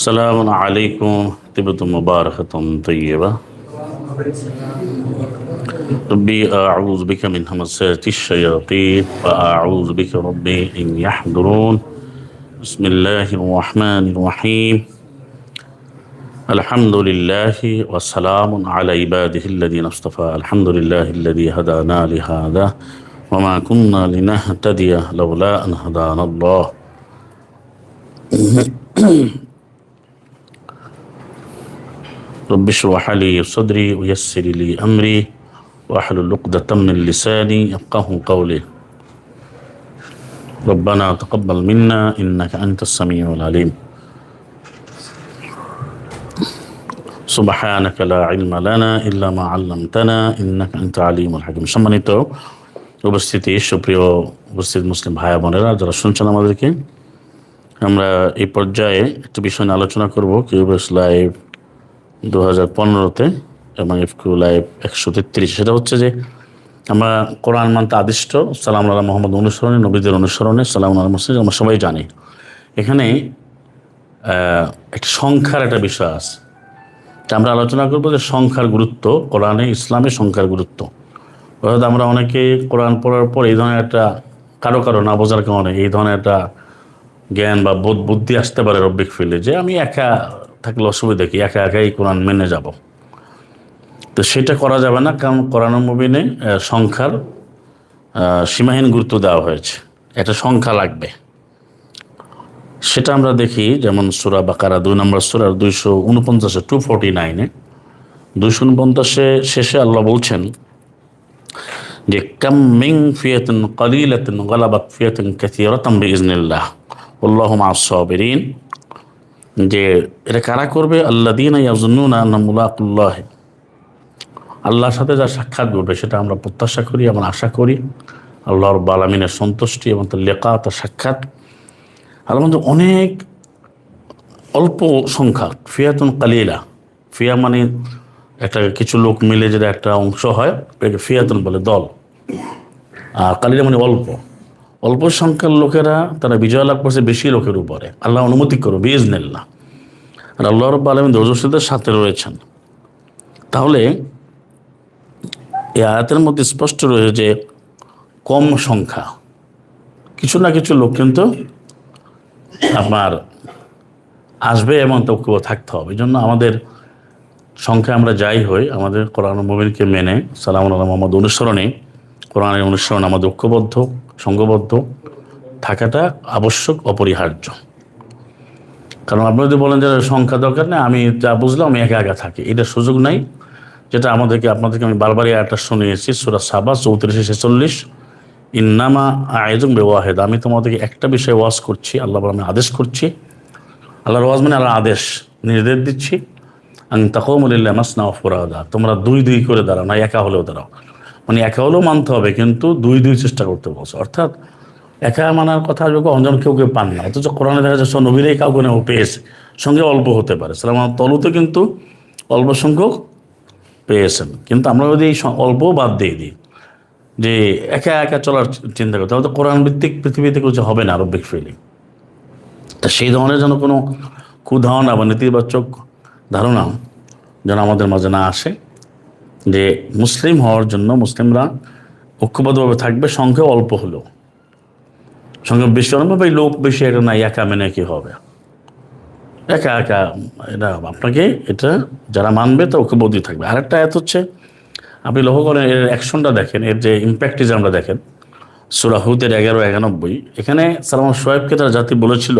السلام عليكم. طيبة مباركة طيبة. ربي أعوذ بك من همسات الشياطين وأعوذ بك ربي أن يحضرون. بسم الله الرحمن الرحيم. الحمد لله والسلام على عباده الذين اصطفى. الحمد لله الذي هدانا لهذا وما كنا لنهتدي لولا أن هدانا الله. رب اشرح لي صدري ويسر لي أمري واحلل عقدة من لساني يفقه قولي ربنا تقبل منا إنك أنت السميع العليم سبحانك لا علم لنا إلا ما علمتنا إنك أنت عليم الحكيم সম্মানিত উপস্থিতি সুপ্রিয় উপস্থিত মুসলিম ভাই বোনেরা যারা শুনছেন আমাদেরকে আমরা এই পর্যায়ে একটু বিষয় নিয়ে আলোচনা করব কিউবেস লাইভ দু হাজার পনেরোতে এবং এফকিউ লাইভ একশো তেত্রিশ। সেটা হচ্ছে যে আমরা কোরআন মানতে আদিষ্ট, সালাম আল্লাহ মোহাম্মদ অনুসরণে, নবীদের অনুসরণে, সালাম আল্লাহ মুসলিম আমরা সবাই জানি। এখানে একটা সংখ্যার একটা বিষয় আছে। তা আমরা আলোচনা করব যে সংখ্যার গুরুত্ব, কোরআনে ইসলামে সংখ্যার গুরুত্ব। অর্থাৎ আমরা অনেকে কোরআন পড়ার পর এই ধরনের একটা কারও কারও না বোঝার কারণে এই ধরনের একটা জ্ঞান বা বোধ বুদ্ধি আসতে পারে রব্বিক ফিল্ডে, যে আমি একা থাকলে অসুবিধা কি? একা একাই কোরআন মেনে যাব। তো সেটা করা যাবে না, কারণ কোরআন মুবিনে সংখ্যার সীমাহীন গুরুত্ব দেওয়া হয়েছে। একটা সংখ্যা লাগবে। সেটা আমরা দেখি, যেমন সুরা বাকারা দুই নম্বর সুরার দুইশো উনপঞ্চাশে টু ফোরটি নাইনে দুইশো উনপঞ্চাশে শেষে আল্লাহ বলছেন, যে, কাম মিং ফিয়াতিন কলিলাতিন গলাবাত ফিয়াতিন কাসীরাতাম বিইজনিল্লাহ আল্লাহু মা'আস সাবিরিন। যে এটা কারা করবে? ইয়াজুন্নুনা আন্না মুলাকুল্লাহ আল্লাহর সাথে যা সাক্ষাৎ ঘটবে সেটা আমরা প্রত্যাশা করি এবং আশা করি। আল্লাহর বালামিনের সন্তুষ্টি এবং তার লেখা তার সাক্ষাৎ। আল্লাহ অনেক অল্প সংখ্যা, ফিয়াতুন কালিলা। ফিয়া মানে একটা কিছু লোক মিলে যেটা একটা অংশ হয় ফিয়াতুন বলে দল। আর কালিলা মানে অল্প। অল্প সংখ্যার লোকেরা, তারা বিজয় লাভ করছে বেশি লোকের উপরে। আল্লাহ অনুমতি করো বিজ নেল্লা আর আল্লাহ রব্বা আলমিন দর্জসীদের সাথে রয়েছেন। তাহলে এই আয়াতের মধ্যে স্পষ্ট রয়েছে যে, কম সংখ্যা। কিছু না কিছু লোক কিন্তু আপনার আসবে এবং তৌক্য থাকতে হবে। এই জন্য আমাদের সংখ্যা আমরা যাই হই, আমাদের কোরআন মুবিনকে মেনে সালাম আল্লাহ মোহাম্মদ অনুসরণে। কোরআনের অনুসরণ আমাদের ঐক্যবদ্ধ সংঘবদ্ধ থাকাটা আবশ্যক, অপরিহার্য। কারণ আপনি যদি বলেন যে সংখ্যা দরকার নেই, আমি যা বুঝলাম, আমি একা একা থাকি। এটা সুযোগ নাই, যেটা আমাদেরকে, আপনাদেরকে আমি বারবারই একটা শুনিয়েছি, সুরা সাবা চৌত্রিশে ছেচল্লিশ, ইন্নামা আয়োজন ওয়াহেদ আমি তোমাদেরকে একটা বিষয়ে ওয়াজ করছি আল্লাহ আমি আদেশ করছি। আল্লাহর ওয়াজ মানে আল্লাহ আদেশ, নির্দেশ দিচ্ছি। আমি তাকমুল্লাহ মাসনা ফোরাদা। তোমরা দুই দুই করে দাঁড়াও, না একা হলেও দাঁড়াও। মানে একা হলেও মানতে হবে, কিন্তু দুই দুই চেষ্টা করতে বলছে। অর্থাৎ একা মানার কথা যখন অঞ্জন কেউ কেউ পান না, অথচ কোরআনে দেখা যাচ্ছে নবীরাই কাউকে না পেয়েছে, সঙ্গে অল্প হতে পারে। সালাম তলুতে কিন্তু অল্প সংখ্যক পেয়েছেন। কিন্তু আমরা যদি এই অল্প বাদ দিয়ে দিই, যে একা একা চলার চিন্তা করতে তো কোরআন ভিত্তিক পৃথিবীতে কিছু হবে না, আরবিক ফিলিং। তা সেই ধরনের যেন কোনো কুধারণা বা নেতিবাচক ধারণা যেন আমাদের মাঝে না আসে যে মুসলিম হওয়ার জন্য মুসলিমরা ঐক্যবদ্ধভাবে থাকবে, সংখ্যা অল্প হলেও। সংখ্যা বেশি অল্প ভাই লোক বেশি, এটা না, একা মেনে কি হবে? একা একা, এটা আপনাকে এটা যারা মানবে তা ঐক্যবদ্ধই থাকবে। আরেকটা এত হচ্ছে, আপনি লক্ষ্য করেন, এর অ্যাকশনটা দেখেন, এর যে ইম্প্যাক্টিজ আমরা দেখেন। সুরাহুদের এগারো, একানব্বই, এখানে সালাম সোয়াইবকে তার জাতি বলেছিল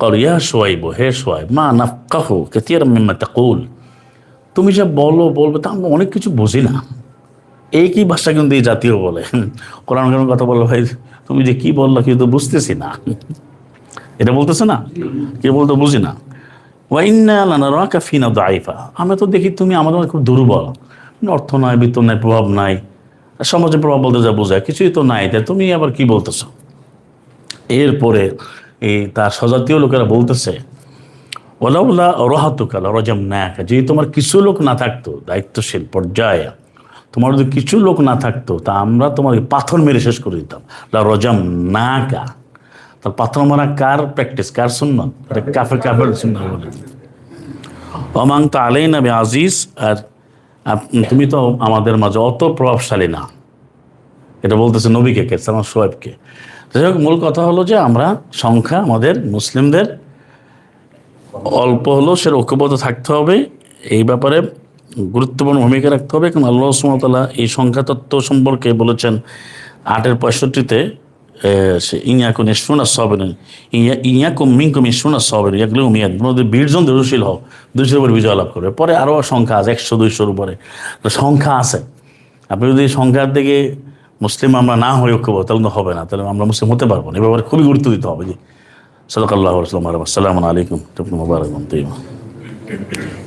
কর ইয়া সোয়াইব হে সোয়াইব মা নাফকাহ কেতিয়ার মিম্মা তাকুল। তুমি যা বলো, বলবে তা আমরা অনেক কিছু বুঝি না। কি ভাষা কিন্তু এই জাতীয় বলে। কোরআন কোরআন কথা বলো ভাই? তুমি যে কি বলল কিন্তু বুঝতেছি না। এটা বলতেছে না? কি বলতে বুঝি না। ওয়াইন্না আমরা তো দেখি তুমি আমাদের খুব দুর্বল। অর্থ নাই, বিত্ত নাই, প্রভাব নাই। সমাজের প্রভাব বলতে যা বোঝায়, কিছুই তো নাই। তাই তুমি আবার কি বলতেছো? এরপরে এই তার স্বজাতীয় লোকেরা বলতেছে ওলাউলা রহাতুকাল রজম নায়াকা যদি তোমার কিছু লোক না থাকতো, দায়িত্বশীল পর্যায়ে, তোমার যদি কিছু লোক না থাকতো, তা আমরা তোমার পাথর মেরে শেষ করে দিতাম। লা রজম নাকা তাহলে পাথর মারা কার প্র্যাকটিস কার শূন্য কাফে কাফের শূন্য বলে। অমাং তো আলেই না আজিজ আর তুমি তো আমাদের মাঝে অত প্রভাবশালী না। এটা বলতেছে নবীকে কে? আমার সোয়েবকে যাই হোক, মূল কথা হলো যে আমরা সংখ্যা আমাদের মুসলিমদের অল্প হলেও সে ঐক্যবদ্ধ থাকতে হবে। এই ব্যাপারে গুরুত্বপূর্ণ ভূমিকা রাখতে হবে। কারণ আল্লাহ সুমতলা এই সংখ্যা তত্ত্ব সম্পর্কে বলেছেন আটের পঁয়ষট্টিতে সে ইয়াকু নিশুনা সবেন ইয়া ইয়াকু মিঙ্কু মিশুনা সবেন ইয়াকলে উমিয়াদ তোমাদের বীরজন দৃঢ়শীল হও। দুইশোর উপর বিজয় লাভ করবে। পরে আরও সংখ্যা আছে, একশো দুইশোর উপরে। সংখ্যা আছে। আপনি যদি সংখ্যার দিকে মুসলিম আমরা না হয়ে ঐক্যবদ্ধ, তাহলে হবে না। তাহলে আমরা মুসলিম হতে পারব না। এ ব্যাপারে খুবই গুরুত্ব দিতে হবে صدق الله ورسوله السلام عليكم ورحمة الله وبركاته.